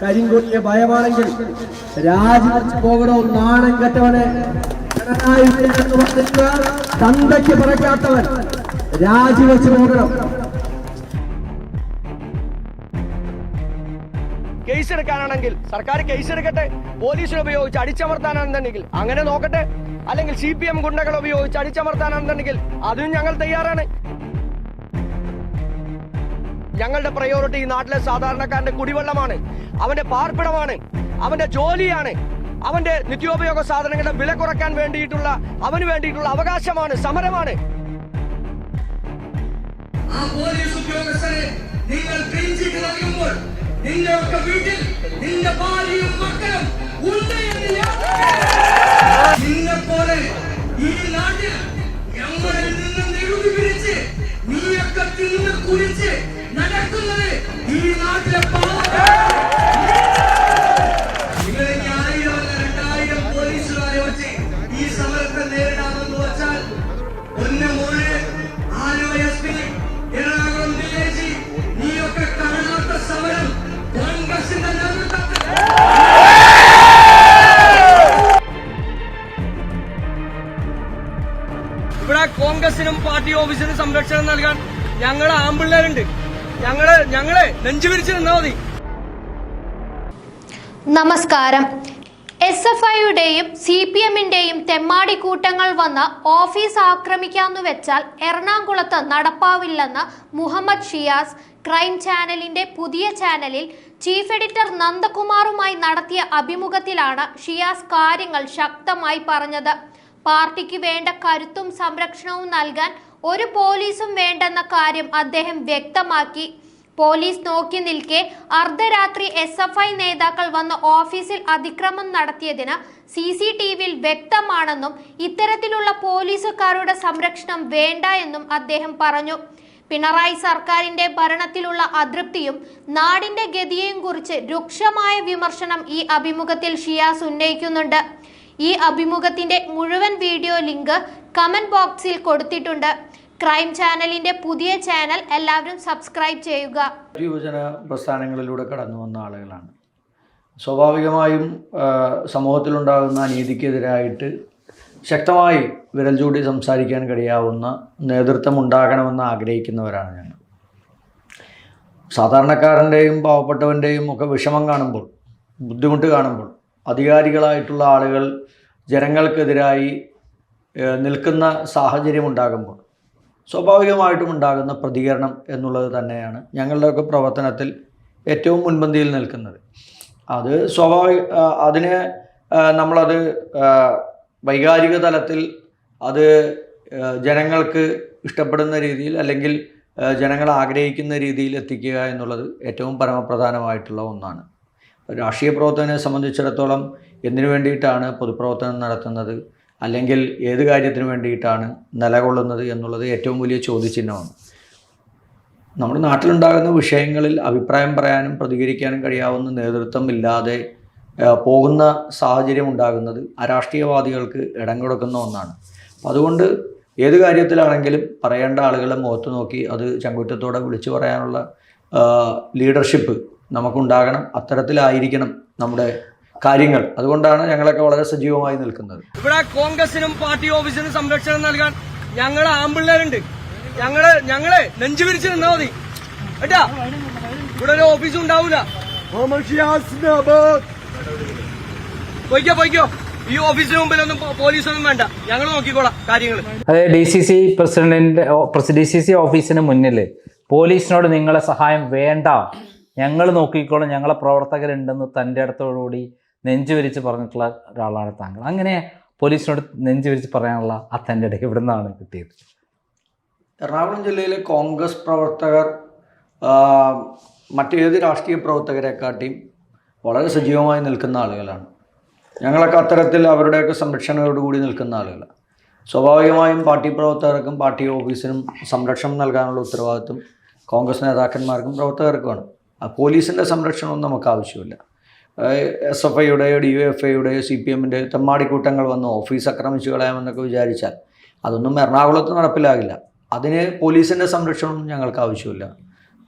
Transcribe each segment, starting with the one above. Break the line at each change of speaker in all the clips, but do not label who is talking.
കരിങ്കൊടിയ ഭയമാണെങ്കിൽ രാജിവെച്ച് പോകണോ? നാണം കെട്ടവനെ തന്തയ്ക്ക് പിറക്കാത്തവൻ രാജിവെച്ച് പോകണം.
കേസ് എടുക്കാനാണെങ്കിൽ സർക്കാർ കേസ് എടുക്കട്ടെ പോലീസിനെ ഉപയോഗിച്ച് അടിച്ചമർത്താനാണെന്നുണ്ടെങ്കിൽ അങ്ങനെ നോക്കട്ടെ. അല്ലെങ്കിൽ സി പി എം ഗുണ്ടകൾ ഉപയോഗിച്ച് അടിച്ചമർത്താനാണെന്നുണ്ടെങ്കിൽ അതും ഞങ്ങൾ തയ്യാറാണ്. ഞങ്ങളുടെ പ്രയോറിറ്റി ഈ നാട്ടിലെ സാധാരണക്കാരന്റെ കുടിവെള്ളമാണ്. അവന്റെ പാർപ്പിടമാണ്. അവന്റെ ജോലിയാണ്. അവന്റെ നിത്യോപയോഗ സാധനങ്ങളുടെ വില കുറയ്ക്കാൻ വേണ്ടിയിട്ടുള്ള അവന് വേണ്ടിയിട്ടുള്ള അവകാശമാണ് സമരമാണ്.
ആ പോലീസ് നിങ്ങൾ ഒക്കെ വീട്ടിൽ നിന്റെ ഭാര്യയും മക്കളും ഉണ്ട് എന്ന് ഞാൻ നിന്നെ പോലെ ഈ നാട്ടിൽ ഞങ്ങളിൽ നിന്ന് നികുതി പിരിച്ച് നീയൊക്കെ തിന്ന് കുടിച്ച് നടക്കുന്നത് ഈ നാട്ടിലെ ഇനി ആയിരം അല്ല രണ്ടായിരം പോലീസുകാരെ വെച്ച് ഈ സമരത്തെ നേരിടാമെന്ന് വെച്ചാൽ ഒന്ന്
ഓഫീസിനും സംരക്ഷണം നൽകാൻ ഞങ്ങളെ ആമ്പിള്ളേരുണ്ട്. ഞങ്ങൾ ഞങ്ങളെ നെഞ്ചു വിരിച്ച് നിന്നാ മതി.
നമസ്കാരം. എസ് എഫ് ഐയുടെയും സി പി എമ്മിന്റെയും തെമ്മാടി കൂട്ടങ്ങൾ വന്ന് ഓഫീസ് ആക്രമിക്കാന്നു വെച്ചാൽ എറണാകുളത്ത് നടപ്പാവില്ലെന്ന് മുഹമ്മദ് ഷിയാസ് ക്രൈം ചാനലിന്റെ പുതിയ ചാനലിൽ ചീഫ് എഡിറ്റർ നന്ദകുമാറുമായി നടത്തിയ അഭിമുഖത്തിലാണ് ഷിയാസ് കാര്യങ്ങൾ ശക്തമായി പറഞ്ഞത്. പാർട്ടിക്ക് വേണ്ട കരുത്തും സംരക്ഷണവും നൽകാൻ ഒരു പോലീസും വേണ്ടെന്ന കാര്യം അദ്ദേഹം വ്യക്തമാക്കി. പോലീസ് നോക്കി നിൽക്കെ അർദ്ധരാത്രി എസ് എഫ് ഐ നേതാക്കൾ വന്ന് ഓഫീസിൽ അതിക്രമം നടത്തിയതിന് സി സി ടി വിയിൽ വ്യക്തമാണെന്നും ഇത്തരത്തിലുള്ള പോലീസുകാരുടെ സംരക്ഷണം വേണ്ട എന്നും അദ്ദേഹം പറഞ്ഞു. പിണറായി സർക്കാരിന്റെ ഭരണത്തിലുള്ള അതൃപ്തിയും നാടിന്റെ ഗതിയെയും കുറിച്ച് രൂക്ഷമായ വിമർശനം ഈ അഭിമുഖത്തിൽ ഷിയാസ് ഉന്നയിക്കുന്നുണ്ട്. ഈ അഭിമുഖത്തിന്റെ മുഴുവൻ വീഡിയോ ലിങ്ക് കമന്റ് ബോക്സിൽ കൊടുത്തിട്ടുണ്ട്. ക്രൈം ചാനലിന്റെ പുതിയ ചാനൽ എല്ലാവരും സബ്സ്ക്രൈബ് ചെയ്യുക.
യുവജന പ്രസ്ഥാനങ്ങളിലൂടെ കടന്നു വന്ന ആളുകളാണ്. സ്വാഭാവികമായും സമൂഹത്തിലുണ്ടാകുന്ന അനീതിക്കെതിരായിട്ട് ശക്തമായി വിരൽ ചൂടി സംസാരിക്കാൻ കഴിയാവുന്ന നേതൃത്വം ഉണ്ടാകണമെന്ന് ആഗ്രഹിക്കുന്നവരാണ് ഞങ്ങൾ. സാധാരണക്കാരന്റെയും പാവപ്പെട്ടവന്റെയും ഒക്കെ വിഷമം കാണുമ്പോൾ ബുദ്ധിമുട്ട് കാണുമ്പോൾ അധികാരികളായിട്ടുള്ള ആളുകൾ ജനങ്ങൾക്കെതിരായി നിൽക്കുന്ന സാഹചര്യം ഉണ്ടാകുമ്പോൾ സ്വാഭാവികമായിട്ടും ഉണ്ടാകുന്ന പ്രതികരണം എന്നുള്ളത് തന്നെയാണ് ഞങ്ങളുടെയൊക്കെ പ്രവർത്തനത്തിൽ ഏറ്റവും മുൻപന്തിയിൽ നിൽക്കുന്നത്. അത് സ്വാഭാവിക അതിന് നമ്മളത് വൈകാരിക തലത്തിൽ അത് ജനങ്ങൾക്ക് ഇഷ്ടപ്പെടുന്ന രീതിയിൽ അല്ലെങ്കിൽ ജനങ്ങൾ ആഗ്രഹിക്കുന്ന രീതിയിൽ എത്തിക്കുക എന്നുള്ളത് ഏറ്റവും പരമപ്രധാനമായിട്ടുള്ള ഒന്നാണ്. രാഷ്ട്രീയ പ്രവർത്തകനെ സംബന്ധിച്ചിടത്തോളം എന്തിനു വേണ്ടിയിട്ടാണ് പൊതുപ്രവർത്തനം നടത്തുന്നത്? അല്ലെങ്കിൽ ഏത് കാര്യത്തിന് വേണ്ടിയിട്ടാണ് നിലകൊള്ളുന്നത് എന്നുള്ളത് ഏറ്റവും വലിയ ചോദ്യചിഹ്നമാണ്. നമ്മുടെ നാട്ടിലുണ്ടാകുന്ന വിഷയങ്ങളിൽ അഭിപ്രായം പറയാനും പ്രതികരിക്കാനും കഴിയാവുന്ന നേതൃത്വം ഇല്ലാതെ പോകുന്ന സാഹചര്യം ഉണ്ടാകുന്നത് അരാഷ്ട്രീയവാദികൾക്ക് ഇടം കൊടുക്കുന്ന ഒന്നാണ്. അതുകൊണ്ട് ഏത് കാര്യത്തിലാണെങ്കിലും പറയേണ്ട ആളുകളെ മുഖത്ത് നോക്കി അത് ചങ്കുറ്റത്തോടെ വിളിച്ചു പറയാനുള്ള ലീഡർഷിപ്പ് നമുക്കുണ്ടാകണം. അത്തരത്തിലായിരിക്കണം നമ്മുടെ കാര്യങ്ങൾ. അതുകൊണ്ടാണ് ഞങ്ങളൊക്കെ വളരെ സജീവമായി നിൽക്കുന്നത്.
ഇവിടെ കോൺഗ്രസിനും പാർട്ടി ഓഫീസിനും സംരക്ഷണം നൽകാൻ ഞങ്ങളെ ആമ്പിള്ളേരുണ്ട്. ഞങ്ങൾ ഞങ്ങളെ നെഞ്ചു പിരിച്ചു നിന്നാ മതി. കേട്ടാ? ഇവിടെ ഒരു ഓഫീസും ഉണ്ടാവൂല. പൊയ്ക്കോ പൊയ്ക്കോ. ഈ ഓഫീസിന് മുമ്പിലൊന്നും പോലീസൊന്നും വേണ്ട. ഞങ്ങൾ നോക്കിക്കോളാം കാര്യങ്ങൾ
അതെ ഡി സി സി പ്രസിഡന്റിന്റെ ഡി സി സി ഓഫീസിന് മുന്നിൽ പോലീസിനോട് നിങ്ങളെ സഹായം വേണ്ട. ഞങ്ങൾ നോക്കിക്കോളും. ഞങ്ങളെ പ്രവർത്തകരുണ്ടെന്ന് തന്റെ അടുത്തോടുകൂടി നെഞ്ചു വിരിച്ച് പറഞ്ഞിട്ടുള്ള ഒരാളാണ് താങ്കൾ. അങ്ങനെ പോലീസിനോട് നെഞ്ചു വിരിച്ച് പറയാനുള്ള ആ തന്റെ ഇടയ്ക്ക് ഇവിടെ നിന്നാണ് കിട്ടിയത്.
എറണാകുളം ജില്ലയിലെ കോൺഗ്രസ് പ്രവർത്തകർ മറ്റേത് രാഷ്ട്രീയ പ്രവർത്തകരെക്കാട്ടിയും വളരെ സജീവമായി നിൽക്കുന്ന ആളുകളാണ്. ഞങ്ങളൊക്കെ അത്തരത്തിൽ അവരുടെയൊക്കെ സംരക്ഷണയോടുകൂടി നിൽക്കുന്ന ആളുകളാണ്. സ്വാഭാവികമായും പാർട്ടി പ്രവർത്തകർക്കും പാർട്ടി ഓഫീസിനും സംരക്ഷണം നൽകാനുള്ള ഉത്തരവാദിത്വം കോൺഗ്രസ് നേതാക്കന്മാർക്കും പ്രവർത്തകർക്കുമാണ്. പോലീസിന്റെ സംരക്ഷണമൊന്നും നമുക്ക് ആവശ്യമില്ല. എസ് എഫ് ഐയുടെയോ ഡി വൈ എഫ് ഐയുടെയോ സി പി എമ്മിന്റെ തെമ്മാടിക്കൂട്ടങ്ങൾ വന്ന്. ഓഫീസ് ആക്രമിച്ചു കളയാമെന്നൊക്കെ വിചാരിച്ചാൽ അതൊന്നും എറണാകുളത്ത് നടപ്പിലാകില്ല. അതിന് പോലീസിന്റെ സംരക്ഷണമൊന്നും ഞങ്ങൾക്ക് ആവശ്യമില്ല.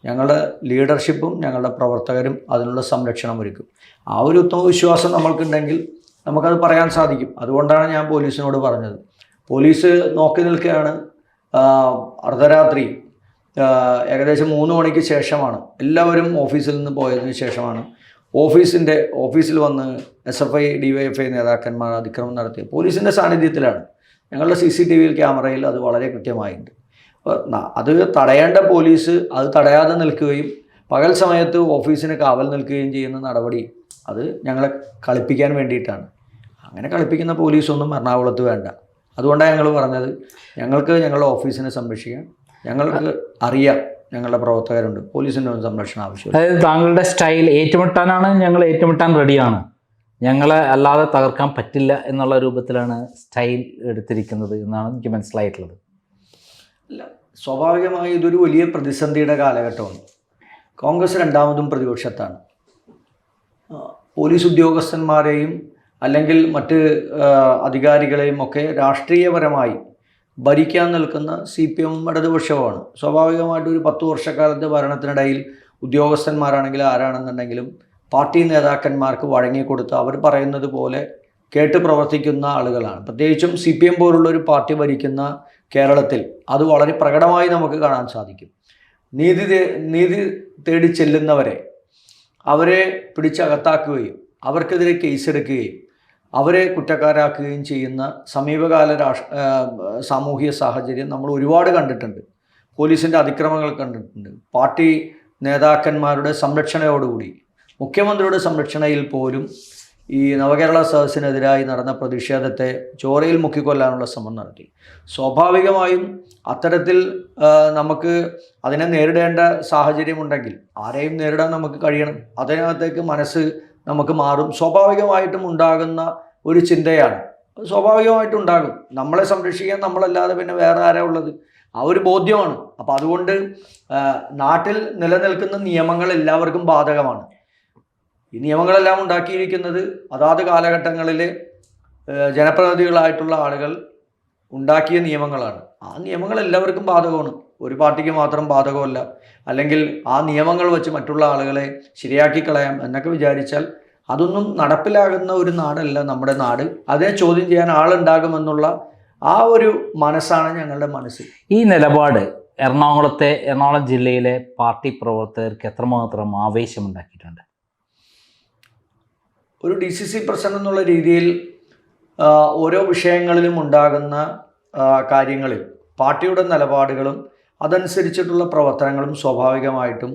ഞങ്ങളുടെ ലീഡർഷിപ്പും ഞങ്ങളുടെ പ്രവർത്തകരും അതിനുള്ള സംരക്ഷണം ഒരുക്കും. ആ ഒരു ഉത്തമ വിശ്വാസം നമ്മൾക്കുണ്ടെങ്കിൽ നമുക്കത് പറയാൻ സാധിക്കും. അതുകൊണ്ടാണ് ഞാൻ പോലീസിനോട് പറഞ്ഞത്. പോലീസ് നോക്കി നിൽക്കുകയാണ്. അർദ്ധരാത്രി ഏകദേശം മൂന്ന് മണിക്ക് ശേഷമാണ്. എല്ലാവരും ഓഫീസിൽ നിന്ന് പോയതിന് ശേഷമാണ് ഓഫീസിന്റെ ഓഫീസിൽ വന്ന് S F I D Y F I നേതാക്കന്മാർ അതിക്രമം നടത്തി പോലീസിന്റെ സാന്നിധ്യത്തിലാണ്. ഞങ്ങളുടെ സി സി ടി വിയിൽ ക്യാമറയിൽ അത് വളരെ കൃത്യമായിട്ടുണ്ട് അപ്പോൾ അത് തടയേണ്ട പോലീസ് അത് തടയാതെ നിൽക്കുകയും പകൽ സമയത്ത് ഓഫീസിന് കാവൽ നിൽക്കുകയും ചെയ്യുന്ന നടപടി അത് ഞങ്ങളെ കളിപ്പിക്കാൻ വേണ്ടിയിട്ടാണ്. അങ്ങനെ കളിപ്പിക്കുന്ന പോലീസൊന്നും എറണാകുളത്ത് വേണ്ട. അതുകൊണ്ടാണ് ഞങ്ങൾ പറഞ്ഞത് ഞങ്ങൾക്ക് ഞങ്ങളുടെ ഓഫീസിനെ സംരക്ഷിക്കാം. ഞങ്ങൾക്ക് അറിയാം ഞങ്ങളുടെ പ്രവർത്തകരുണ്ട്. പോലീസിന്റെ ഒന്നും സംരക്ഷണം ആവശ്യമില്ല.
അതായത് താങ്കളുടെ സ്റ്റൈൽ ഏറ്റുമുട്ടാനാണ് ഞങ്ങൾ ഏറ്റുമുട്ടാൻ റെഡിയാണ്. ഞങ്ങളെ അല്ലാതെ തകർക്കാൻ പറ്റില്ല എന്നുള്ള രൂപത്തിലാണ് സ്റ്റൈൽ എടുത്തിരിക്കുന്നത് എന്നാണ് എനിക്ക് മനസ്സിലായിട്ടുള്ളത്.
അല്ല സ്വാഭാവികമായി ഇതൊരു വലിയ പ്രതിസന്ധിയുടെ കാലഘട്ടമാണ്. കോൺഗ്രസ് രണ്ടാമതും പ്രതിപക്ഷത്താണ്. പോലീസ് ഉദ്യോഗസ്ഥന്മാരെയും അല്ലെങ്കിൽ മറ്റ് അധികാരികളെയും ഒക്കെ രാഷ്ട്രീയപരമായി ഭരിക്കാൻ നിൽക്കുന്ന സി പി എമ്മും ഇടതുപക്ഷവുമാണ്. സ്വാഭാവികമായിട്ടും ഒരു പത്ത് വർഷക്കാലത്തെ ഭരണത്തിനിടയിൽ ഉദ്യോഗസ്ഥന്മാരാണെങ്കിലും ആരാണെന്നുണ്ടെങ്കിലും പാർട്ടി നേതാക്കന്മാർക്ക് വഴങ്ങിക്കൊടുത്ത് അവർ പറയുന്നത് പോലെ കേട്ട് പ്രവർത്തിക്കുന്ന ആളുകളാണ്. പ്രത്യേകിച്ചും സി പി എം പോലുള്ള ഒരു പാർട്ടി ഭരിക്കുന്ന കേരളത്തിൽ അത് വളരെ പ്രകടമായി നമുക്ക് കാണാൻ സാധിക്കും. നീതി നീതി തേടി ചെല്ലുന്നവരെ അവരെ പിടിച്ചകത്താക്കുകയും അവർക്കെതിരെ കേസെടുക്കുകയും അവരെ കുറ്റക്കാരാക്കുകയും ചെയ്യുന്ന സമീപകാല രാഷ് സാമൂഹിക സാഹചര്യം നമ്മൾ ഒരുപാട് കണ്ടിട്ടുണ്ട്. പോലീസിന്റെ അതിക്രമങ്ങൾ കണ്ടിട്ടുണ്ട്. പാർട്ടി നേതാക്കന്മാരുടെ സംരക്ഷണയോടുകൂടി മുഖ്യമന്ത്രിയുടെ സംരക്ഷണയിൽ പോലും ഈ നവകേരള സദസ്സിനെതിരായി നടന്ന പ്രതിഷേധത്തെ ചോരയിൽ മുക്കിക്കൊല്ലാനുള്ള ശ്രമം നടത്തി. സ്വാഭാവികമായും അത്തരത്തിൽ നമുക്ക് അതിനെ നേരിടേണ്ട സാഹചര്യമുണ്ടെങ്കിൽ ആരെയും നേരിടാൻ നമുക്ക് കഴിയണം. അതിനകത്തേക്ക് മനസ്സ് നമുക്ക് മാറും. സ്വാഭാവികമായിട്ടും ഉണ്ടാകുന്ന ഒരു ചിന്തയാണ്. സ്വാഭാവികമായിട്ടും ഉണ്ടാകും. നമ്മളെ സംരക്ഷിക്കാൻ നമ്മളല്ലാതെ പിന്നെ വേറെ ആരാ ഉള്ളത്? ആ ഒരു ബോധ്യമാണ്. അപ്പം അതുകൊണ്ട് നാട്ടിൽ നിലനിൽക്കുന്ന നിയമങ്ങൾ എല്ലാവർക്കും ബാധകമാണ്. ഈ നിയമങ്ങളെല്ലാം ഉണ്ടാക്കിയിരിക്കുന്നത് അതാത് കാലഘട്ടങ്ങളിൽ ജനപ്രതിനിധികളായിട്ടുള്ള ആളുകൾ ഉണ്ടാക്കിയ നിയമങ്ങളാണ്. ആ നിയമങ്ങൾ എല്ലാവർക്കും ബാധകമാണ്. ഒരു പാർട്ടിക്ക് മാത്രം ബാധകമല്ല. അല്ലെങ്കിൽ ആ നിയമങ്ങൾ വെച്ച് മറ്റുള്ള ആളുകളെ ശരിയാക്കി കളയാം എന്നൊക്കെ വിചാരിച്ചാൽ അതൊന്നും നടപ്പിലാകുന്ന ഒരു നാടല്ല നമ്മുടെ നാട്. അതേ ചോദ്യം ചെയ്യാൻ ആളുണ്ടാകുമെന്നുള്ള ആ ഒരു മനസ്സാണ് ഞങ്ങളുടെ മനസ്സ്.
ഈ നിലപാട് എറണാകുളത്തെ എറണാകുളം ജില്ലയിലെ പാർട്ടി പ്രവർത്തകർക്ക് എത്രമാത്രം ആവേശമുണ്ടാക്കിയിട്ടുണ്ട്?
ഒരു ഡി സി സി പ്രസിഡന്റ് എന്നുള്ള രീതിയിൽ ഓരോ വിഷയങ്ങളിലും ഉണ്ടാകുന്ന കാര്യങ്ങളിൽ പാർട്ടിയുടെ നിലപാടുകളും അതനുസരിച്ചിട്ടുള്ള പ്രവർത്തനങ്ങളും സ്വാഭാവികമായിട്ടും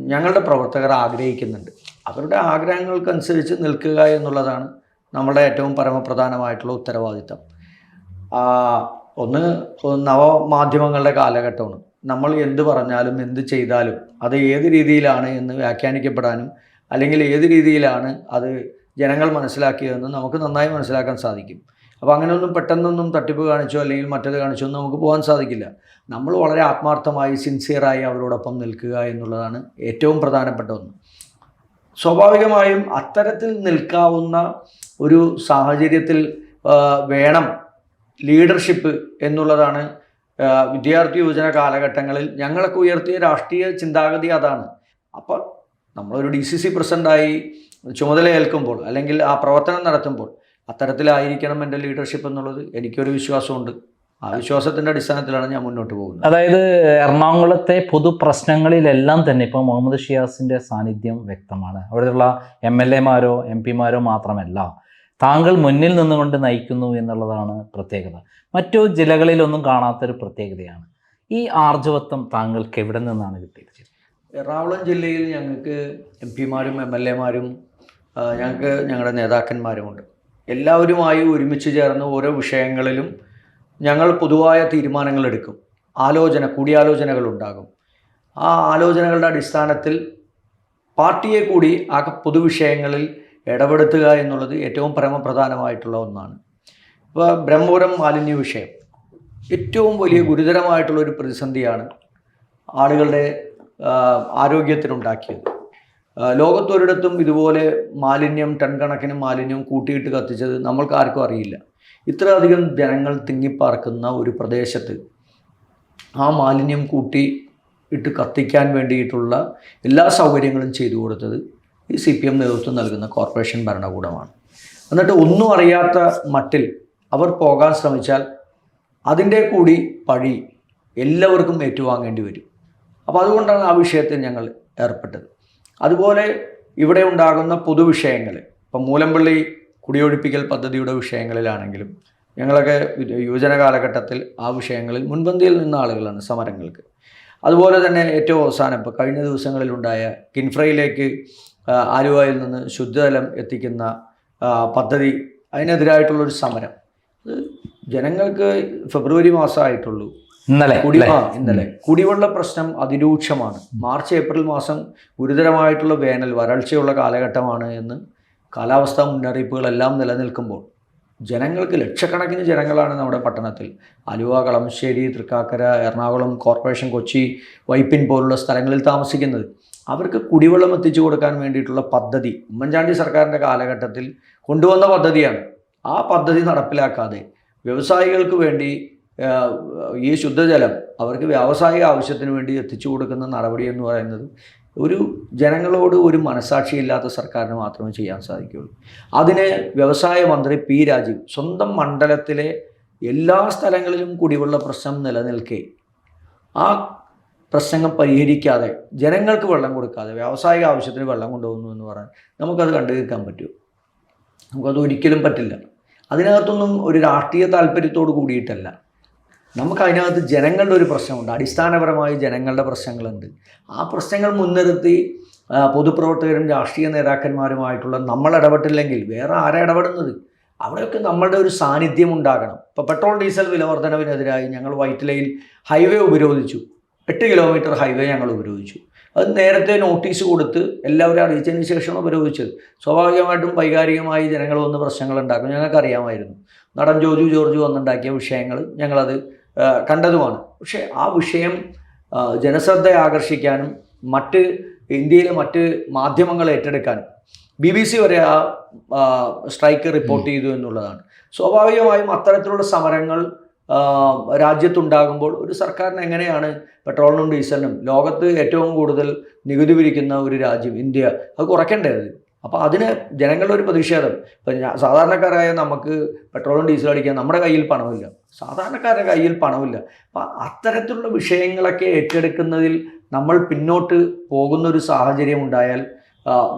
ഞങ്ങളുടെ പ്രവർത്തകർ ആഗ്രഹിക്കുന്നുണ്ട്. അവരുടെ ആഗ്രഹങ്ങൾക്കനുസരിച്ച് നിൽക്കുക എന്നുള്ളതാണ് നമ്മുടെ ഏറ്റവും പരമപ്രധാനമായിട്ടുള്ള ഉത്തരവാദിത്തം. ഒന്ന് നവമാധ്യമങ്ങളുടെ കാലഘട്ടമാണ്. നമ്മൾ എന്ത് പറഞ്ഞാലും എന്ത് ചെയ്താലും അത് ഏത് രീതിയിലാണ് എന്ന് വ്യാഖ്യാനിക്കപ്പെടാനും അല്ലെങ്കിൽ ഏത് രീതിയിലാണ് അത് ജനങ്ങൾ മനസ്സിലാക്കിയതെന്ന് നമുക്ക് നന്നായി മനസ്സിലാക്കാൻ സാധിക്കും. അപ്പോൾ അങ്ങനെയൊന്നും പെട്ടെന്നൊന്നും തട്ടിപ്പ് കാണിച്ചോ അല്ലെങ്കിൽ മറ്റത് കാണിച്ചോ ഒന്നും നമുക്ക് പോകാൻ സാധിക്കില്ല. നമ്മൾ വളരെ ആത്മാർത്ഥമായി സിൻസിയറായി അവരോടൊപ്പം നിൽക്കുക എന്നുള്ളതാണ് ഏറ്റവും പ്രധാനപ്പെട്ട ഒന്ന്. സ്വാഭാവികമായും അത്തരത്തിൽ നിൽക്കാവുന്ന ഒരു സാഹചര്യത്തിൽ വേണം ലീഡർഷിപ്പ് എന്നുള്ളതാണ് വിദ്യാർത്ഥി യുവജന കാലഘട്ടങ്ങളിൽ ഞങ്ങളൊക്കെ ഉയർത്തിയ രാഷ്ട്രീയ ചിന്താഗതി അതാണ്. അപ്പോൾ നമ്മളൊരു ഡി സി സി പ്രസിഡന്റായി ചുമതല ഏൽക്കുമ്പോൾ അല്ലെങ്കിൽ ആ പ്രവർത്തനം നടത്തുമ്പോൾ അത്തരത്തിലായിരിക്കണം എന്റെ ലീഡർഷിപ്പ് എന്നുള്ളത് എനിക്കൊരു വിശ്വാസമുണ്ട്. ആ വിശ്വാസത്തിന്റെ അടിസ്ഥാനത്തിലാണ് ഞാൻ മുന്നോട്ട് പോകുന്നത്.
അതായത് എറണാകുളത്തെ പൊതു പ്രശ്നങ്ങളിലെല്ലാം തന്നെ ഇപ്പോൾ മുഹമ്മദ് ഷിയാസിന്റെ സാന്നിധ്യം വ്യക്തമാണ്. അവിടെയുള്ള എം എൽ എമാരോ എം പിമാരോ മാത്രമല്ല താങ്കൾ മുന്നിൽ നിന്നുകൊണ്ട് നയിക്കുന്നു എന്നുള്ളതാണ് പ്രത്യേകത. മറ്റു ജില്ലകളിലൊന്നും കാണാത്തൊരു പ്രത്യേകതയാണ്. ഈ ആർജവത്വം താങ്കൾക്ക് എവിടെ നിന്നാണ് കിട്ടിയത്?
എറണാകുളം ജില്ലയിൽ ഞങ്ങൾക്ക് എം പിമാരും എം എൽ എമാരും ഞങ്ങൾക്ക് ഞങ്ങളുടെ നേതാക്കന്മാരുമുണ്ട്. എല്ലാവരുമായി ഒരുമിച്ച് ചേർന്ന് ഓരോ വിഷയങ്ങളിലും ഞങ്ങൾ പൊതുവായ തീരുമാനങ്ങൾ എടുക്കും. ആലോചന കൂടിയാലോചനകൾ ഉണ്ടാകും. ആ ആലോചനകളുടെ അടിസ്ഥാനത്തിൽ പാർട്ടിയെ കൂടി ആ പൊതുവിഷയങ്ങളിൽ ഇടപെടുത്തുക എന്നുള്ളത് ഏറ്റവും പരമപ്രധാനമായിട്ടുള്ള ഒന്നാണ്. ഇപ്പോൾ ബ്രഹ്മപുരം മാലിന്യ വിഷയം ഏറ്റവും വലിയ ഗുരുതരമായിട്ടുള്ള ഒരു പ്രതിസന്ധിയാണ് ആളുകളുടെ ആരോഗ്യത്തിനുണ്ടാക്കിയത്. ലോകത്തൊരിടത്തും ഇതുപോലെ മാലിന്യം ടൺ കണക്കിന് മാലിന്യം കൂട്ടിയിട്ട് കത്തിച്ചത് നമ്മൾക്ക് ആർക്കും അറിയില്ല. ഇത്രയധികം ജനങ്ങൾ തിങ്ങിപ്പാർക്കുന്ന ഒരു പ്രദേശത്ത് ആ മാലിന്യം കൂട്ടി ഇട്ട് കത്തിക്കാൻ വേണ്ടിയിട്ടുള്ള എല്ലാ സൗകര്യങ്ങളും ചെയ്തു കൊടുത്തത് ഈ സി പി എം നേതൃത്വം നൽകുന്ന കോർപ്പറേഷൻ ഭരണകൂടമാണ്. എന്നിട്ട് ഒന്നും അറിയാത്ത മട്ടിൽ അവർ പോകാൻ ശ്രമിച്ചാൽ അതിന്റെ കൂടി പഴി എല്ലാവർക്കും ഏറ്റുവാങ്ങേണ്ടി വരും. അപ്പോൾ അതുകൊണ്ടാണ് ആ വിഷയത്തിൽ ഞങ്ങൾ ഏർപ്പെട്ടത്. അതുപോലെ ഇവിടെ ഉണ്ടാകുന്ന പൊതുവിഷയങ്ങൾ ഇപ്പം മൂലമ്പള്ളി കുടിയൊഴിപ്പിക്കൽ പദ്ധതിയുടെ വിഷയങ്ങളിലാണെങ്കിലും ഞങ്ങളൊക്കെ യുവജന കാലഘട്ടത്തിൽ ആ വിഷയങ്ങളിൽ മുൻപന്തിയിൽ നിന്ന ആളുകളാണ് സമരങ്ങൾക്ക്. അതുപോലെ തന്നെ ഏറ്റവും അവസാനം ഇപ്പോൾ കഴിഞ്ഞ ദിവസങ്ങളിലുണ്ടായ കിൻഫ്രയിലേക്ക് ആലുവയിൽ നിന്ന് ശുദ്ധജലം എത്തിക്കുന്ന പദ്ധതി അതിനെതിരായിട്ടുള്ളൊരു സമരം. അത് ജനങ്ങൾക്ക് ഫെബ്രുവരി മാസമായിട്ടുള്ളൂ.
ഇന്നലെ
കുടി ആ ഇന്നലെ. കുടിവെള്ള പ്രശ്നം അതിരൂക്ഷമാണ്. മാർച്ച് ഏപ്രിൽ മാസം ഗുരുതരമായിട്ടുള്ള വേനൽ വരൾച്ചയുള്ള കാലഘട്ടമാണ് എന്ന് കാലാവസ്ഥാ മുന്നറിയിപ്പുകളെല്ലാം നിലനിൽക്കുമ്പോൾ ജനങ്ങൾക്ക് ലക്ഷക്കണക്കിന് ജനങ്ങളാണ് നമ്മുടെ പട്ടണത്തിൽ. ആലുവ കളമശ്ശേരി തൃക്കാക്കര എറണാകുളം കോർപ്പറേഷൻ കൊച്ചി വൈപ്പിൻ പോലുള്ള സ്ഥലങ്ങളിൽ താമസിക്കുന്നത്. അവർക്ക് കുടിവെള്ളം എത്തിച്ചു കൊടുക്കാൻ വേണ്ടിയിട്ടുള്ള പദ്ധതി ഉമ്മൻചാണ്ടി സർക്കാരിന്റെ കാലഘട്ടത്തിൽ കൊണ്ടുവന്ന പദ്ധതിയാണ്. ആ പദ്ധതി നടപ്പിലാക്കാതെ വ്യവസായികൾക്ക് വേണ്ടി ഈ ശുദ്ധജലം അവർക്ക് വ്യാവസായിക ആവശ്യത്തിന് വേണ്ടി എത്തിച്ചു കൊടുക്കുന്ന നടപടി എന്ന് പറയുന്നത് ഒരു ജനങ്ങളോട് ഒരു മനസാക്ഷിയില്ലാത്ത സർക്കാരിന് മാത്രമേ ചെയ്യാൻ സാധിക്കുകയുള്ളൂ. അതിന് വ്യവസായ മന്ത്രി പി രാജീവ് സ്വന്തം മണ്ഡലത്തിലെ എല്ലാ സ്ഥലങ്ങളിലും കുടിവെള്ള പ്രശ്നം നിലനിൽക്കെ ആ പ്രശ്നങ്ങൾ പരിഹരിക്കാതെ ജനങ്ങൾക്ക് വെള്ളം കൊടുക്കാതെ വ്യാവസായിക ആവശ്യത്തിന് വെള്ളം കൊണ്ടുപോകുന്നു എന്ന് പറഞ്ഞാൽ നമുക്കത് കണ്ടു തീർക്കാൻ പറ്റുമോ? നമുക്കത് ഒരിക്കലും പറ്റില്ല. അതിനകത്തൊന്നും ഒരു രാഷ്ട്രീയ താല്പര്യത്തോട് കൂടിയിട്ടല്ല. നമുക്ക് അതിനകത്ത് ജനങ്ങളുടെ ഒരു പ്രശ്നമുണ്ട്. അടിസ്ഥാനപരമായി ജനങ്ങളുടെ പ്രശ്നങ്ങളുണ്ട്. ആ പ്രശ്നങ്ങൾ മുൻനിർത്തി പൊതുപ്രവർത്തകരും രാഷ്ട്രീയ നേതാക്കന്മാരുമായിട്ടുള്ള നമ്മൾ ഇടപെട്ടില്ലെങ്കിൽ വേറെ ആരാ ഇടപെടുന്നത്? അവിടെയൊക്കെ നമ്മളുടെ ഒരു സാന്നിധ്യം ഉണ്ടാകണം. ഇപ്പോൾ പെട്രോൾ ഡീസൽ വിലവർധനവിനെതിരായി ഞങ്ങൾ വൈറ്റിലയിൽ ഹൈവേ ഉപരോധിച്ചു. എട്ട് കിലോമീറ്റർ ഹൈവേ ഞങ്ങൾ ഉപരോധിച്ചു. അത് നേരത്തെ നോട്ടീസ് കൊടുത്ത് എല്ലാവരും അറിയിച്ചതിന് ശേഷമാണ് ഉപരോധിച്ചത്. സ്വാഭാവികമായിട്ടും വൈകാരികമായി ജനങ്ങൾ വന്ന് പ്രശ്നങ്ങൾ ഉണ്ടാക്കും ഞങ്ങൾക്കറിയാമായിരുന്നു. നടൻ ജോജു ജോർജ് വന്നുണ്ടാക്കിയ വിഷയങ്ങൾ ഞങ്ങളത് കണ്ടതുമാണ്. പക്ഷേ ആ വിഷയം ജനശ്രദ്ധ ആകർഷിക്കാനും മറ്റ് ഇന്ത്യയിലെ മറ്റ് മാധ്യമങ്ങൾ ഏറ്റെടുക്കാനും ബി ബി സി വരെ ആ, സ്ട്രൈക്ക് റിപ്പോർട്ട് ചെയ്തു എന്നുള്ളതാണ്. സ്വാഭാവികമായും അത്തരത്തിലുള്ള സമരങ്ങൾ രാജ്യത്തുണ്ടാകുമ്പോൾ ഒരു സർക്കാരിന് എങ്ങനെയാണ് പെട്രോളിനും ഡീസലിനും ലോകത്ത് ഏറ്റവും കൂടുതൽ നികുതി പിരിക്കുന്ന ഒരു രാജ്യം ഇന്ത്യ അത് കുറയ്ക്കേണ്ടത്. അപ്പോൾ അതിന് ജനങ്ങളുടെ ഒരു പ്രതിഷേധം. ഇപ്പം സാധാരണക്കാരായ നമുക്ക് പെട്രോളും ഡീസലും അടിക്കാൻ നമ്മുടെ കയ്യിൽ പണമില്ല. സാധാരണക്കാരുടെ കയ്യിൽ പണമില്ല. അപ്പം അത്തരത്തിലുള്ള വിഷയങ്ങളൊക്കെ ഏറ്റെടുക്കുന്നതിൽ നമ്മൾ പിന്നോട്ട് പോകുന്ന ഒരു സാഹചര്യം ഉണ്ടായാൽ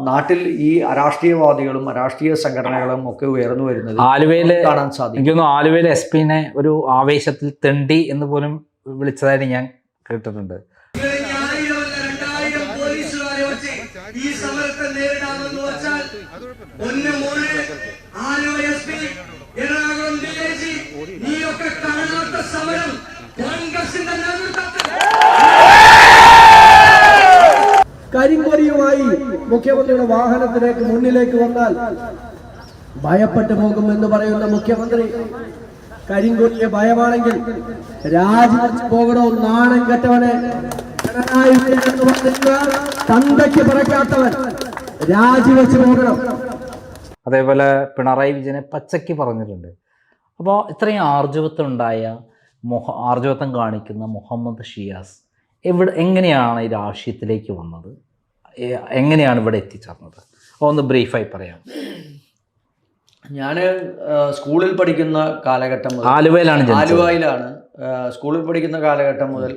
നാട്ടിൽ ഈ അരാഷ്ട്രീയവാദികളും അരാഷ്ട്രീയ സംഘടനകളും ഒക്കെ ഉയർന്നു വരുന്നത്
ആലുവയിൽ
കാണാൻ സാധിക്കും.
എനിക്ക് തോന്നുന്നു ആലുവയിലെ എസ് പിന്നെ ഒരു ആവേശത്തിൽ തെണ്ടി എന്ന് പോലും വിളിച്ചതായിട്ട് ഞാൻ കേട്ടിട്ടുണ്ട്
നിങ്ങൾ ഇനി ആയിരം അല്ല രണ്ടായിരം പോലീസുകാരെ വെച്ച് ഈ സമരത്തെ നേരിടാമെന്ന് വെച്ചാൽ ഒന്ന് സമരം കോൺഗ്രസിന്റെ നേതൃത്വത്തിൽ.
മുഖ്യമന്ത്രിയുടെ വാഹനത്തിലേക്ക് മുന്നിലേക്ക് വന്നാൽ ഭയപ്പെട്ടു പോകും എന്ന് പറയുന്ന മുഖ്യമന്ത്രി. കരിങ്കൊരിയെ ഭയമാണെങ്കിൽ രാജിവെച്ച് പോകണോ നാണം കെട്ടവനെ? തന്തയ്ക്ക് പറക്കാത്തവൻ രാജിവെച്ച് പോകണം.
അതേപോലെ പിണറായി വിജയനെ പച്ചയ്ക്ക് പറഞ്ഞിട്ടുണ്ട്. അപ്പോൾ ഇത്രയും ആർജവത്വം ഉണ്ടായ മുഹ ആർജവത്വം കാണിക്കുന്ന മുഹമ്മദ് ഷിയാസ് എവിടെ എങ്ങനെയാണ് ഈ രാഷ്ട്രീയത്തിലേക്ക് വന്നത്? എങ്ങനെയാണ് ഇവിടെ എത്തിച്ചേർന്നത്? ഒന്ന് ബ്രീഫായി പറയാം.
ഞാൻ സ്കൂളിൽ പഠിക്കുന്ന കാലഘട്ടം മുതൽ
ആലുവയിലാണ്
ആലുവയിലാണ് സ്കൂളിൽ പഠിക്കുന്ന കാലഘട്ടം മുതൽ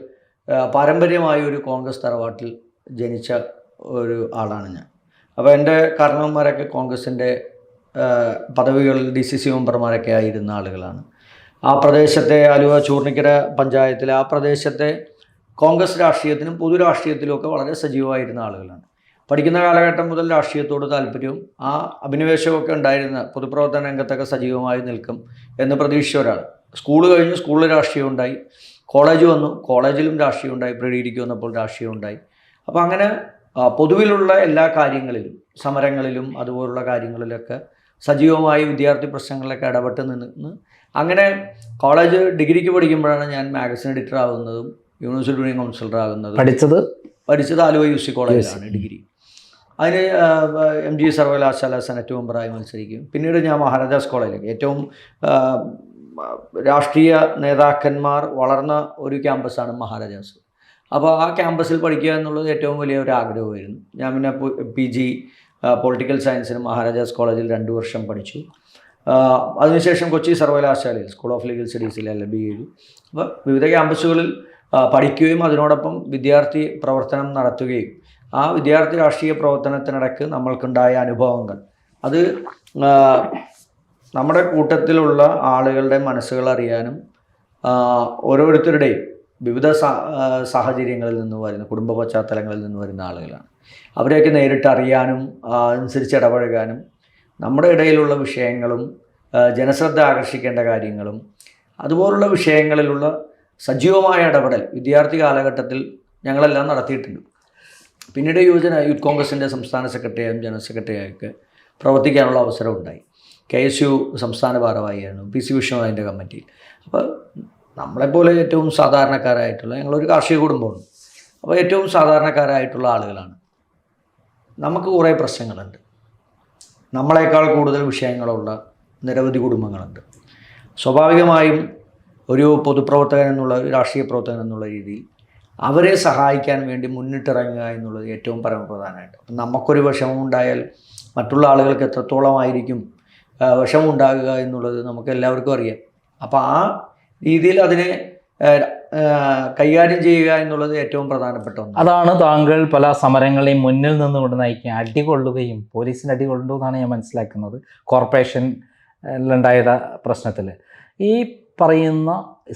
പാരമ്പര്യമായ ഒരു കോൺഗ്രസ് തറവാട്ടിൽ ജനിച്ച ഒരു ആളാണ് ഞാൻ. അപ്പോൾ എന്റെ കാരണവന്മാരൊക്കെ കോൺഗ്രസിന്റെ പദവികളിൽ ഡി സി സി മെമ്പർമാരൊക്കെ ആയിരുന്ന ആളുകളാണ്. ആ പ്രദേശത്തെ ആലുവ ചൂർണിക്കര പഞ്ചായത്തിലെ ആ പ്രദേശത്തെ കോൺഗ്രസ് രാഷ്ട്രീയത്തിനും പൊതു രാഷ്ട്രീയത്തിലും ഒക്കെ വളരെ സജീവമായിരുന്ന ആളുകളാണ്. പഠിക്കുന്ന കാലഘട്ടം മുതൽ രാഷ്ട്രീയത്തോട് താല്പര്യവും ആ അഭിനിവേശമൊക്കെ ഉണ്ടായിരുന്ന പൊതുപ്രവർത്തന രംഗത്തൊക്കെ സജീവമായി നിൽക്കും എന്ന് പ്രതീക്ഷിച്ച ഒരാൾ. സ്കൂൾ കഴിഞ്ഞ് സ്കൂളിൽ രാഷ്ട്രീയം ഉണ്ടായി. കോളേജ് വന്നു. കോളേജിലും രാഷ്ട്രീയം ഉണ്ടായി. പ്രീ ഡിഗ്രിക്ക് വന്നപ്പോൾ രാഷ്ട്രീയം ഉണ്ടായി. അപ്പോൾ അങ്ങനെ പൊതുവിലുള്ള എല്ലാ കാര്യങ്ങളിലും സമരങ്ങളിലും അതുപോലുള്ള കാര്യങ്ങളിലൊക്കെ സജീവമായി വിദ്യാർത്ഥി പ്രശ്നങ്ങളിലൊക്കെ ഇടപെട്ട് നിന്ന് അങ്ങനെ കോളേജ് ഡിഗ്രിക്ക് പഠിക്കുമ്പോഴാണ് ഞാൻ മാഗസിൻ എഡിറ്റർ ആകുന്നതും യൂണിവേഴ്സിറ്റി യൂണിയൻ കൗൺസിലർ ആകുന്നതും.
പഠിച്ചത്?
പഠിച്ചത് ആലുവ യു സി കോളേജിലാണ് ഡിഗ്രി അതിന് എം ജി സർവകലാശാല സെനറ്റ് മെമ്പറായി മത്സരിക്കും. പിന്നീട് ഞാൻ മഹാരാജാസ് കോളേജിലേക്ക് ഏറ്റവും രാഷ്ട്രീയ നേതാക്കന്മാർ വളർന്ന ഒരു ക്യാമ്പസാണ് മഹാരാജാസ്. അപ്പോൾ ആ ക്യാമ്പസിൽ പഠിക്കുക എന്നുള്ളത് ഏറ്റവും വലിയ ഒരു ആഗ്രഹമായിരുന്നു. ഞാൻ പിന്നെ പി ജി പൊളിറ്റിക്കൽ സയൻസിന് മഹാരാജാസ് കോളേജിൽ രണ്ട് വർഷം പഠിച്ചു. അതിനുശേഷം കൊച്ചി സർവകലാശാലയിൽ സ്കൂൾ ഓഫ് ലീഗൽ സ്റ്റഡീസിൽ എൽ ബി ചെയ്തു അപ്പോൾ വിവിധ ക്യാമ്പസുകളിൽ പഠിക്കുകയും അതിനോടൊപ്പം വിദ്യാർത്ഥി പ്രവർത്തനം നടത്തുകയും. ആ വിദ്യാർത്ഥി രാഷ്ട്രീയ പ്രവർത്തനത്തിനിടയ്ക്ക് നമ്മൾക്കുണ്ടായ അനുഭവങ്ങൾ. അത് നമ്മുടെ കൂട്ടത്തിലുള്ള ആളുകളുടെ മനസ്സുകൾ അറിയാനും ഓരോരുത്തരുടെയും വിവിധ സാഹചര്യങ്ങളിൽ നിന്ന് വരുന്ന കുടുംബ പശ്ചാത്തലങ്ങളിൽ നിന്ന് വരുന്ന ആളുകളാണ്. അവരെയൊക്കെ നേരിട്ട് അറിയാനും അനുസരിച്ച് ഇടപഴകാനും നമ്മുടെ ഇടയിലുള്ള വിഷയങ്ങളും ജനശ്രദ്ധ ആകർഷിക്കേണ്ട കാര്യങ്ങളും അതുപോലുള്ള വിഷയങ്ങളിലുള്ള സജീവമായ ഇടപെടൽ വിദ്യാർത്ഥി കാലഘട്ടത്തിൽ ഞങ്ങളെല്ലാം നടത്തിയിട്ടുണ്ട്. പിന്നീട് യുവജന യൂത്ത് കോൺഗ്രസിന്റെ സംസ്ഥാന സെക്രട്ടറിയായും ജനറൽ സെക്രട്ടറിയായൊക്കെ പ്രവർത്തിക്കാനുള്ള അവസരം ഉണ്ടായി കെ എസ് യു സംസ്ഥാന ഭാരവാഹിയായിരുന്നു പി സി വിഷ്ണു അതിന്റെ കമ്മിറ്റിയിൽ. അപ്പോൾ നമ്മളെപ്പോലെ ഏറ്റവും സാധാരണക്കാരായിട്ടുള്ള ഞങ്ങളൊരു കാർഷിക കുടുംബമാണ്. അപ്പോൾ ഏറ്റവും സാധാരണക്കാരായിട്ടുള്ള ആളുകളാണ്. നമുക്ക് കുറേ പ്രശ്നങ്ങളുണ്ട്. നമ്മളെക്കാൾ കൂടുതൽ വിഷയങ്ങളുള്ള നിരവധി കുടുംബങ്ങളുണ്ട്. സ്വാഭാവികമായും ഒരു പൊതുപ്രവർത്തകൻ എന്നുള്ള രാഷ്ട്രീയ പ്രവർത്തകൻ എന്നുള്ള രീതിയിൽ അവരെ സഹായിക്കാൻ വേണ്ടി മുന്നിട്ടിറങ്ങുക എന്നുള്ളത് ഏറ്റവും പരമപ്രധാനമായിട്ട്. അപ്പം നമുക്കൊരു വിഷമം ഉണ്ടായാൽ മറ്റുള്ള ആളുകൾക്ക് എത്രത്തോളമായിരിക്കും വിഷമം ഉണ്ടാകുക എന്നുള്ളത് നമുക്ക് എല്ലാവർക്കും അറിയാം. അപ്പോൾ ആ രീതിയിൽ അതിനെ കൈകാര്യം ചെയ്യുക എന്നുള്ളത് ഏറ്റവും പ്രധാനപ്പെട്ട ഒന്നാണ്
അതാണ് താങ്കൾ പല സമരങ്ങളെയും മുന്നിൽ നിന്നുകൊണ്ട് നയിക്കുക അടികൊള്ളുകയും പോലീസിന് അടി എന്നാണ് ഞാൻ മനസ്സിലാക്കുന്നത്. കോർപ്പറേഷനിലുണ്ടായ പ്രശ്നത്തിൽ. ഈ പറയുന്ന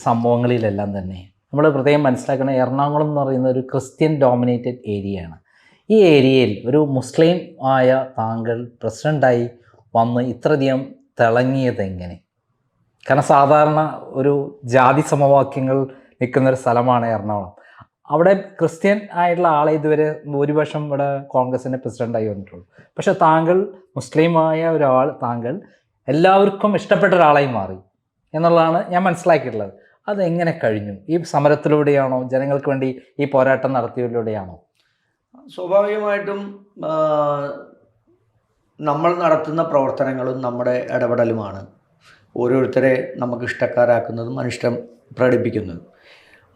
സംഭവങ്ങളിലെല്ലാം തന്നെ നമ്മൾ പ്രത്യേകം മനസ്സിലാക്കുന്ന എറണാകുളം എന്ന് പറയുന്ന ഒരു ക്രിസ്ത്യൻ ഡോമിനേറ്റഡ് ഏരിയയാണ് ഈ ഏരിയയിൽ ഒരു മുസ്ലിം ആയ താങ്കൾ പ്രസിഡന്റായി വന്ന് ഇത്രയധികം തിളങ്ങിയത് എങ്ങനെ? കാരണം സാധാരണ ഒരു ജാതി സമവാക്യങ്ങൾ നിൽക്കുന്ന ഒരു സ്ഥലമാണ് എറണാകുളം. അവിടെ ക്രിസ്ത്യൻ ആയിട്ടുള്ള ആളെ ഇതുവരെ ഭൂരിപക്ഷം ഇവിടെ കോൺഗ്രസിന്റെ പ്രസിഡന്റായി വന്നിട്ടുള്ളൂ. പക്ഷെ താങ്കൾ മുസ്ലിമായ ഒരാൾ താങ്കൾ എല്ലാവർക്കും ഇഷ്ടപ്പെട്ട ഒരാളായി മാറി എന്നുള്ളതാണ് ഞാൻ മനസ്സിലാക്കിയിട്ടുള്ളത്. അതെങ്ങനെ കഴിഞ്ഞു? ഈ സമരത്തിലൂടെയാണോ ജനങ്ങൾക്ക് വേണ്ടി ഈ പോരാട്ടം നടത്തിയതിലൂടെയാണോ?
സ്വാഭാവികമായിട്ടും നമ്മൾ നടത്തുന്ന പ്രവർത്തനങ്ങളും നമ്മുടെ ഇടപെടലുമാണ്. ഓരോരുത്തരെ നമുക്ക് ഇഷ്ടക്കാരാക്കുന്നതും അനിഷ്ടം പ്രകടിപ്പിക്കുന്നതും.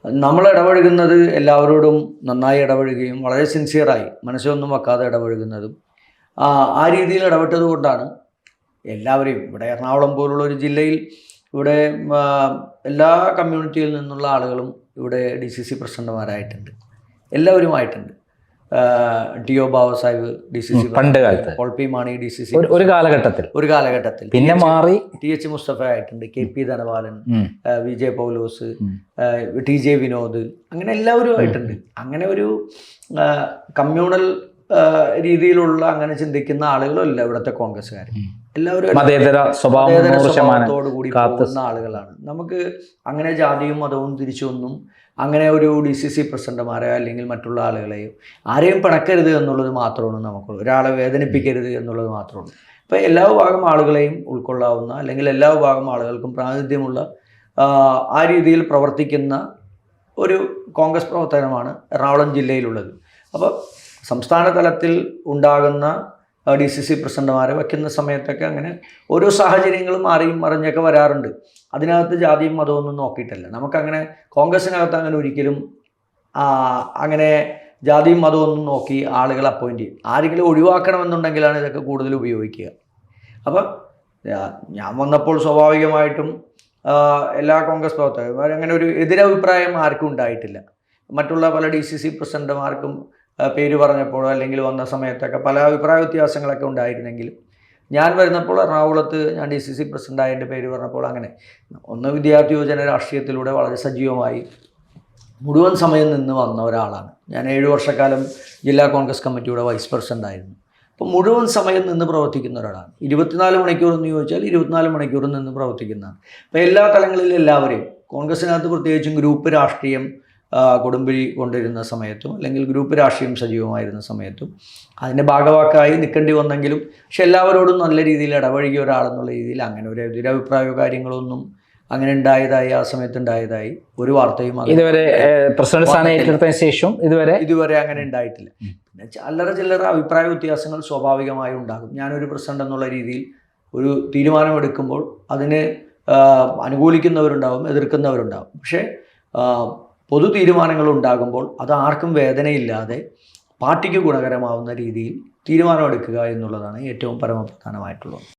നമ്മൾ ഇടപഴകുന്നത് എല്ലാവരോടും നന്നായി ഇടപഴകുകയും വളരെ സിൻസിയറായി മനസ്സൊന്നും വെക്കാതെ ഇടപഴകുന്നതും ആ രീതിയിൽ ഇടപെട്ടത് കൊണ്ടാണ് എല്ലാവരെയും ഇവിടെ എറണാകുളം പോലുള്ള ഒരു ജില്ലയിൽ ഇവിടെ എല്ലാ കമ്മ്യൂണിറ്റിയിൽ നിന്നുള്ള ആളുകളും ഇവിടെ ഡി സി സി പ്രസിഡന്റുമാരായിട്ടുണ്ട്. എല്ലാവരുമായിട്ടുണ്ട്. T O Babasaheb D C C
പണ്ട് കാലത്ത്.
Paul P Mani D C C
ഒരു കാലഘട്ടത്തിൽ.
ഒരു കാലഘട്ടത്തിൽ.
പിന്നെ മാറി.
ടി എച്ച് മുസ്തഫ ആയിട്ടുണ്ട്. K P Dhanapalan Vijay V J Paulose. T J Vinod അങ്ങനെ എല്ലാവരും ആയിട്ടുണ്ട്. അങ്ങനെ ഒരു കമ്മ്യൂണൽ രീതിയിലുള്ള അങ്ങനെ ചിന്തിക്കുന്ന ആളുകളല്ല ഇവിടുത്തെ കോൺഗ്രസ്സുകാർ എല്ലാവരും
മതേതര സ്വഭാവം
പോകുന്ന ആളുകളാണ്. നമുക്ക് അങ്ങനെ ജാതിയും മതവും തിരിച്ചൊന്നും അങ്ങനെ ഒരു ഡി സി സി പ്രസിഡന്റുമാരെയോ അല്ലെങ്കിൽ മറ്റുള്ള ആളുകളെയോ ആരെയും പിണക്കരുത് എന്നുള്ളത് മാത്രമാണ് നമുക്കുള്ളൂ ഒരാളെ വേദനിപ്പിക്കരുത് എന്നുള്ളത് മാത്രമാണ്. അപ്പോൾ എല്ലാ വിഭാഗം ആളുകളെയും ഉൾക്കൊള്ളാവുന്ന അല്ലെങ്കിൽ എല്ലാ വിഭാഗം ആളുകൾക്കും പ്രാതിനിധ്യമുള്ള ആ, ആ രീതിയിൽ പ്രവർത്തിക്കുന്ന ഒരു കോൺഗ്രസ് പ്രവർത്തനമാണ് എറണാകുളം ജില്ലയിലുള്ളത്. അപ്പോൾ സംസ്ഥാന തലത്തിൽ ഉണ്ടാകുന്ന ഡി സി സി പ്രസിഡന്റുമാരെ വയ്ക്കുന്ന സമയത്തൊക്കെ അങ്ങനെ ഓരോ സാഹചര്യങ്ങളും മാറിയും മറിഞ്ഞൊക്കെ വരാറുണ്ട്. അതിനകത്ത് ജാതിയും മതവും ഒന്നും നോക്കിയിട്ടല്ല. നമുക്കങ്ങനെ കോൺഗ്രസിനകത്ത് അങ്ങനെ ഒരിക്കലും അങ്ങനെ ജാതിയും മതവും ഒന്നും നോക്കി ആളുകൾ അപ്പോയിന്റ് ചെയ്യും. ആരെങ്കിലും ഒഴിവാക്കണമെന്നുണ്ടെങ്കിലാണ് ഇതൊക്കെ കൂടുതൽ ഉപയോഗിക്കുക. അപ്പോൾ ഞാൻ വന്നപ്പോൾ സ്വാഭാവികമായിട്ടും എല്ലാ കോൺഗ്രസ് പ്രവർത്തകരും അങ്ങനെ ഒരു എതിരഭിപ്രായം ആർക്കും ഉണ്ടായിട്ടില്ല. മറ്റുള്ള പല ഡി സി സി പ്രസിഡന്റുമാർക്കും പേര് പറഞ്ഞപ്പോഴോ അല്ലെങ്കിൽ വന്ന സമയത്തൊക്കെ പല അഭിപ്രായ വ്യത്യാസങ്ങളൊക്കെ ഉണ്ടായിരുന്നെങ്കിലും ഞാൻ വരുന്നപ്പോൾ എറണാകുളത്ത് ഞാൻ ഡി സി സി പ്രസിഡന്റായ എന്റെ പേര് പറഞ്ഞപ്പോൾ അങ്ങനെ ഒന്ന് വിദ്യാർത്ഥി യുവജന രാഷ്ട്രീയത്തിലൂടെ വളരെ സജീവമായി മുഴുവൻ സമയം നിന്ന് വന്ന ഒരാളാണ്. ഞാൻ ഏഴ് വർഷക്കാലം ജില്ലാ കോൺഗ്രസ് കമ്മിറ്റിയുടെ വൈസ് പ്രസിഡന്റ് ആയിരുന്നു. അപ്പോൾ മുഴുവൻ സമയം നിന്ന് പ്രവർത്തിക്കുന്ന ഒരാളാണ്. ഇരുപത്തിനാല് മണിക്കൂർ എന്ന് ചോദിച്ചാൽ ഇരുപത്തിനാല് മണിക്കൂർ നിന്ന് പ്രവർത്തിക്കുന്നതാണ്. അപ്പോൾ എല്ലാ തലങ്ങളിലും എല്ലാവരെയും കോൺഗ്രസിനകത്ത് പ്രത്യേകിച്ചും ഗ്രൂപ്പ് രാഷ്ട്രീയം കൊടുമ്പിരി കൊണ്ടിരുന്ന സമയത്തും അല്ലെങ്കിൽ ഗ്രൂപ്പ് രാഷ്ട്രീയം സജീവമായിരുന്ന സമയത്തും അതിന്റെ ഭാഗവാക്കായി നിൽക്കേണ്ടി വന്നെങ്കിലും പക്ഷെ എല്ലാവരോടും നല്ല രീതിയിൽ ഇടപഴകിയ ഒരാളെന്നുള്ള രീതിയിൽ അങ്ങനെ ഒരു എതിരഭിപ്രായമോ കാര്യങ്ങളൊന്നും അങ്ങനെ ഉണ്ടായതായി ആ സമയത്ത് ഉണ്ടായതായി ഒരു വാർത്തയും
ഇതുവരെ പ്രസിഡന്റ് സ്ഥാനം ഏറ്റെടുത്തതിന് ശേഷം ഇതുവരെ?
ഇതുവരെ അങ്ങനെ ഉണ്ടായിട്ടില്ല. പിന്നെ ചല്ലറ അല്ലറ ചില്ലറ അഭിപ്രായ വ്യത്യാസങ്ങൾ സ്വാഭാവികമായി ഉണ്ടാകും. ഞാനൊരു പ്രസിഡന്റ് എന്നുള്ള രീതിയിൽ ഒരു തീരുമാനമെടുക്കുമ്പോൾ അതിന് അനുകൂലിക്കുന്നവരുണ്ടാവും എതിർക്കുന്നവരുണ്ടാവും. പക്ഷേ പൊതു തീരുമാനങ്ങൾ ഉണ്ടാകുമ്പോൾ അത് ആർക്കും വേദനയില്ലാതെ പാർട്ടിക്ക് ഗുണകരമാവുന്ന രീതിയിൽ തീരുമാനമെടുക്കുക എന്നുള്ളതാണ് ഏറ്റവും പരമപ്രധാനമായിട്ടുള്ളത്.